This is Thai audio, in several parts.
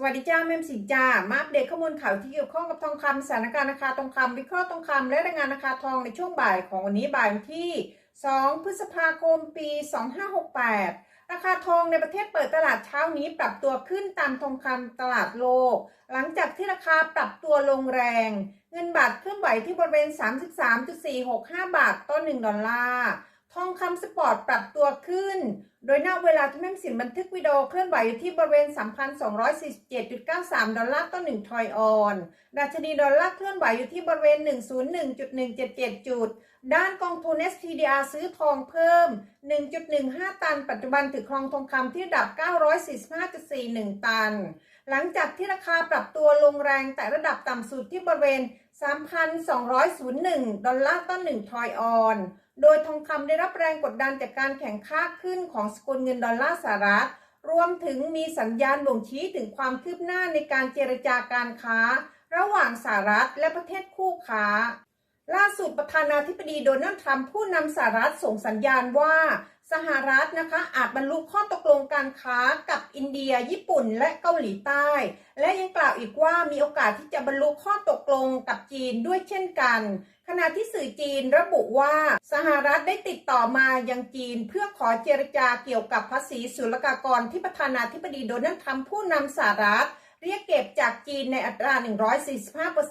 สวัสดีจ้าแม่สินจ้ามาอัปเดตข้อมูลข่าวที่เกี่ยวข้องกับทองคำสถานการณ์ราคาทองคำวิเคราะห์ทองคำและรายงานราคาทองในช่วงบ่ายของวันนี้บ่ายวันที่ 2 พฤษภาคม ปี 2568 ราคาทองในประเทศเปิดตลาดเช้านี้ปรับตัวขึ้นตามทองคำตลาดโลก หลังจากที่ราคาปรับตัวลงแรง เงินบาทเคลื่อนไหวที่บริเวณ 33.465 บาทต่อ 1 ดอลลาร์ ทองคำสปอร์ตปรับตัวขึ้น โดยณเวลาที่แม่สินบันทึกวิดีโอเคลื่อนไหวอยู่ที่บริเวณ 3,247.93 ดอลลาร์ต่อ1ทอยออน ดัชนีดอลลาร์เคลื่อนไหวอยู่ที่บริเวณ 101.177 จุด ด้านกองทุน SPDR ซื้อทองเพิ่ม 1.15 ตัน ปัจจุบันถือครองทองคำที่ระดับ 945.41 ตัน หลังจากที่ราคาปรับตัวลงแรงแต่ระดับต่ำสุดที่บริเวณ 3,201 ดอลลาร์ต่อ1ทอยออน โดยทองคำได้รับแรงกดดันจากการแข่งข้าขึ้นของสกุลเงินดอลลาร์สหรัฐ รวมถึงมีสัญญาณบ่งชี้ถึงความคืบหน้าในการเจรจาการค้า ระหว่างสหรัฐและประเทศคู่ค้า ล่าสุดประธานาธิบดีโดนัลด์ทรัมป์ผู้นำสหรัฐส่งสัญญาณว่า สหรัฐนะคะอาจบรรลุข้อตกลงการค้ากับอินเดีย ญี่ปุ่น และเกาหลีใต้ และยังกล่าวอีกว่ามีโอกาสที่จะบรรลุข้อตกลงกับจีนด้วยเช่นกัน ขณะที่สื่อจีนระบุว่าสหรัฐได้ติดต่อมายังจีน เพื่อขอเจรจาเกี่ยวกับภาษีศุลกากรที่ประธานาธิบดีโดนัลด์ทรัมป์ผู้นำสหรัฐ เรียกเก็บจากจีนในอัตรา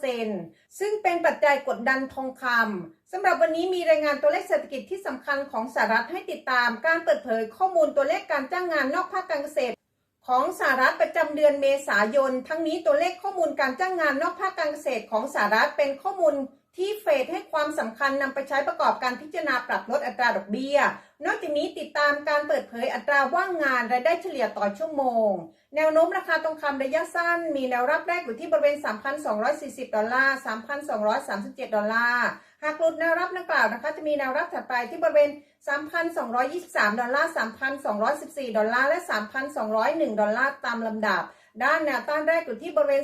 145%ซึ่งเป็นปัจจัยกดดันทองคำสำหรับวันนี้มีรายงานตัวเลขเศรษฐกิจที่สำคัญของสหรัฐให้ติดตามการเปิดเผยข้อมูลตัวเลขการจ้างงานนอกภาคการเกษตร ของสหรัฐประจำเดือนเมษายน ทั้งนี้ตัวเลขข้อมูลการจ้างงานนอกภาคการเกษตรของสหรัฐเป็นข้อมูล ที่เฟดให้ความสำคัญนำไปใช้ประกอบการพิจารณาปรับลดอัตราดอกเบี้ย นอกจากนี้ติดตามการเปิดเผยอัตราว่างงานรายได้เฉลี่ยต่อชั่วโมง แนวโน้มราคาทองคำระยะสั้น มีแนวรับแรกอยู่ที่บริเวณ 3,240 ดอลลาร์ 3,237 ดอลลาร์ หากหลุดแนวรับดังกล่าวนะคะจะมีแนวรับถัดไปที่บริเวณ 3,223 ดอลลาร์ 3,214 ดอลลาร์ และ 3,201 ดอลลาร์ตามลำดับ ด้านแนวต้านแรกอยู่ที่บริเวณ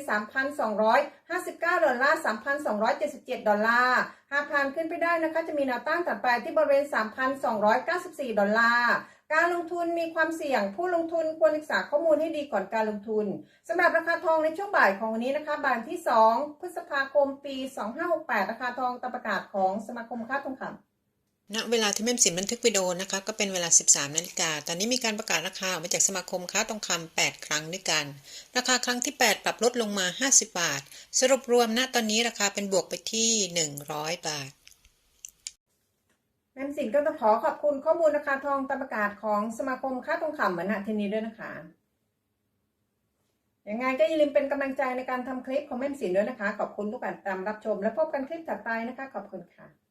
3,259 ดอลลาร์ 3,277 ดอลลาร์หากผ่านขึ้นไปได้นะคะ จะมีแนวต้านถัดไปที่บริเวณ 3,294 ดอลลาร์การลงทุนมีความเสี่ยง ผู้ลงทุนควรศึกษาข้อมูลให้ดีก่อนการลงทุนสำหรับราคาทองในช่วงบ่ายของวันนี้นะคะบ่ายที่ 2 พฤษภาคมปี 2568 ราคาทองตามประกาศของสมาคมค้าทองคำ ณเวลาที่แม่สินบันทึกวิดีโอนะคะ ก็เป็นเวลา 13นาฬิกา ตอนนี้มีการประกาศราคาออกมาจากสมาคมค้าทองคำ8 ครั้งด้วยกัน ราคาครั้งที่ 8 ปรับลดลงมา 50 บาท สรุปรวมณตอนนี้ราคาเป็นบวกไปที่ 100 บาท แม่สินก็ต้องขอขอบคุณข้อมูลราคาทองตามประกาศของสมาคมค้าทองคำเหมือนณทีนี้ด้วยนะคะยังไงก็อย่าลืมเป็นกำลังใจในการทำคลิปของแม่สินด้วยนะคะ ขอบคุณทุกการตามรับชม และพบกันคลิปถัดไปนะคะ ขอบคุณค่ะ